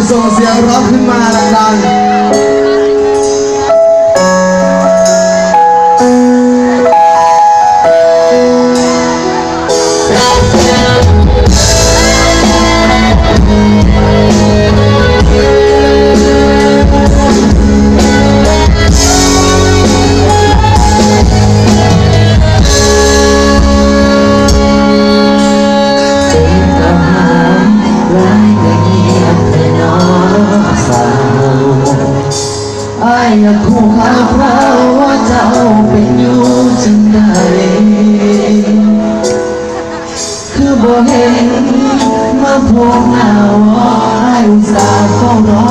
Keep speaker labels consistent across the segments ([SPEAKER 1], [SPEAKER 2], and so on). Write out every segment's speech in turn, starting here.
[SPEAKER 1] Jesus, Ya Rahman, Ya Rahman. พวงอาวรให้สาเฝ้ารอ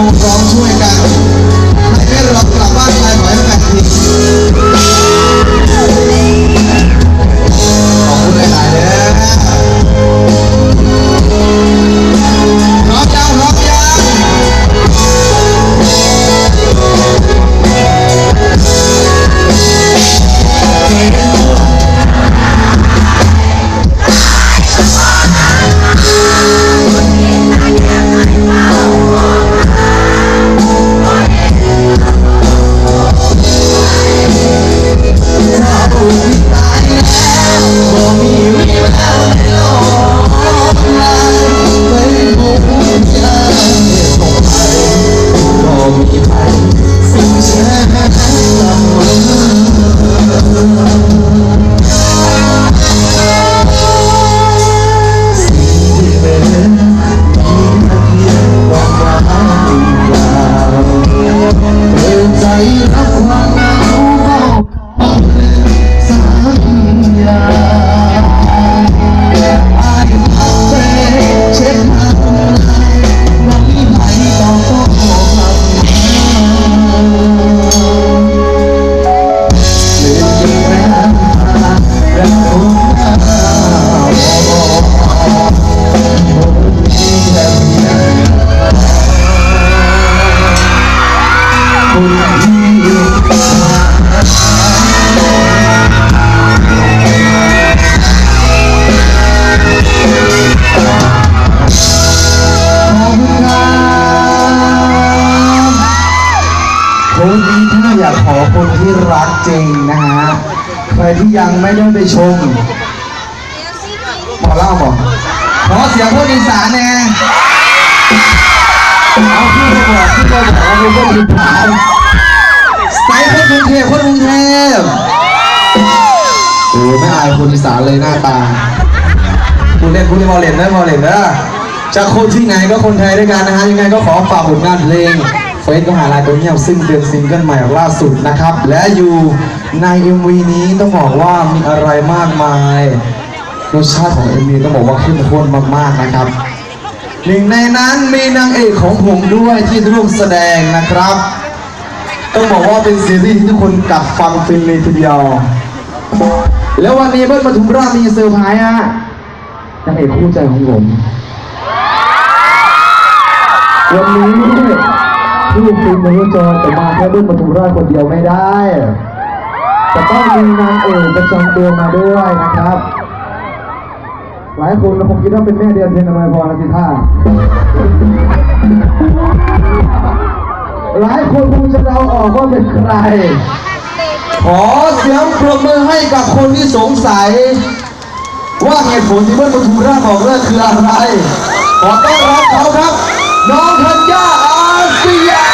[SPEAKER 1] don't fall to านได้ชมพอเล่าบอกขอเสียงพวกอีสานแน่เอาพี่ไปบอกพี่ไปบอกว่าเป็นพวกอีสานใส่พวกกรุงเทพพวกกรุงเทพโอ้ไม่อายคนอีสานเลยหน้าตาคุณเล่นคุณบอลเล่นนะบอลเล่นนะจะกคนที่ไหนก็คนไทยด้วยกันนะฮะยังไงก็ขอฝากผลงานเพลง เฟซก็หาลายตัวเงียบซึ่งเป็นซิงเกิลใหม่ล่าสุดนะครับ และอยู่ใน MV นี้ต้องบอกว่ามีอะไรมากมายรสชาติของ MV ต้องบอกว่าเข้มข้นมากๆนะครับ หนึ่งในนั้นมีนางเอกของผมด้วยที่ร่วมแสดงนะครับ ต้องบอกว่าเป็นซีรีส์ที่ทุกคนกลับฟังฟินเลยทีเดียว แล้ววันนี้เบิ้ลปทุมราชมีเซอร์ไพรส์ฮะนางเอกคู่ใจของผมวันนี้ ล์มมนุจรแต่มาแค่เบิ้ลปทุมราชคนเดียวไม่ได้จะต้องมีนางเอกประจำตัวมาด้วยนะครับ หลายคนคงคิดว่าเป็นแม่เดือนเพ็ญอภัยพรนะสิท่าหลายคนคงจะเดาออกว่าเป็นใคร ขอเสียงปรบมือให้กับคนที่สงสัย ว่าเหตุผลที่เบิ้ลปทุมราชบอกเลิกคืออะไร ขอต้อนรับเขาครับ น้องธัญญา อา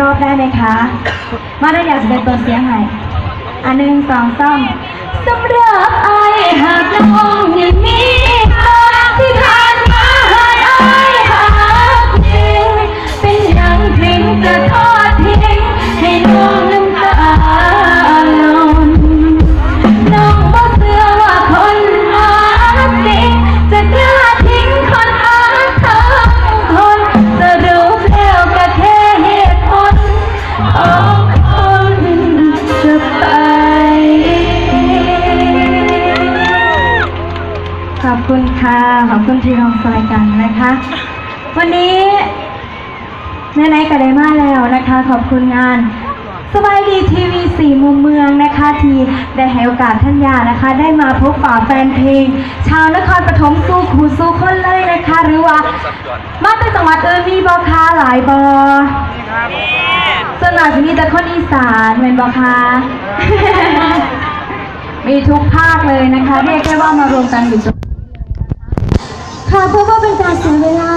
[SPEAKER 2] รอบได้ไหมคะ มาได้อยากจะเป็นตัวเสียงให้อันหนึ่งสองสามสำหรับไอหากน้องยังมี ขอบคุณที่รองซอยกันนะคะ วันนี้ไหนๆก็ได้มาแล้วนะคะ ขอบคุณงานสบายดีทีวีสี่มุมเมืองนะคะที่ได้ให้โอกาสท่านยานะคะ ได้มาพบป่าแฟนเพลง ชาวนครปฐมสู้ครูสู้คนเลยนะคะ หรือว่ามาจากจังหวัดอื่นมีบอคาหลายบอส่วนมากจะมีแต่คนอีสานเป็นบอคามีทุกภาคเลยนะคะเรียกได้ว่ามารวมกันอยู่ตรง ค่ะ เพื่อว่าเป็นการเสียเวลา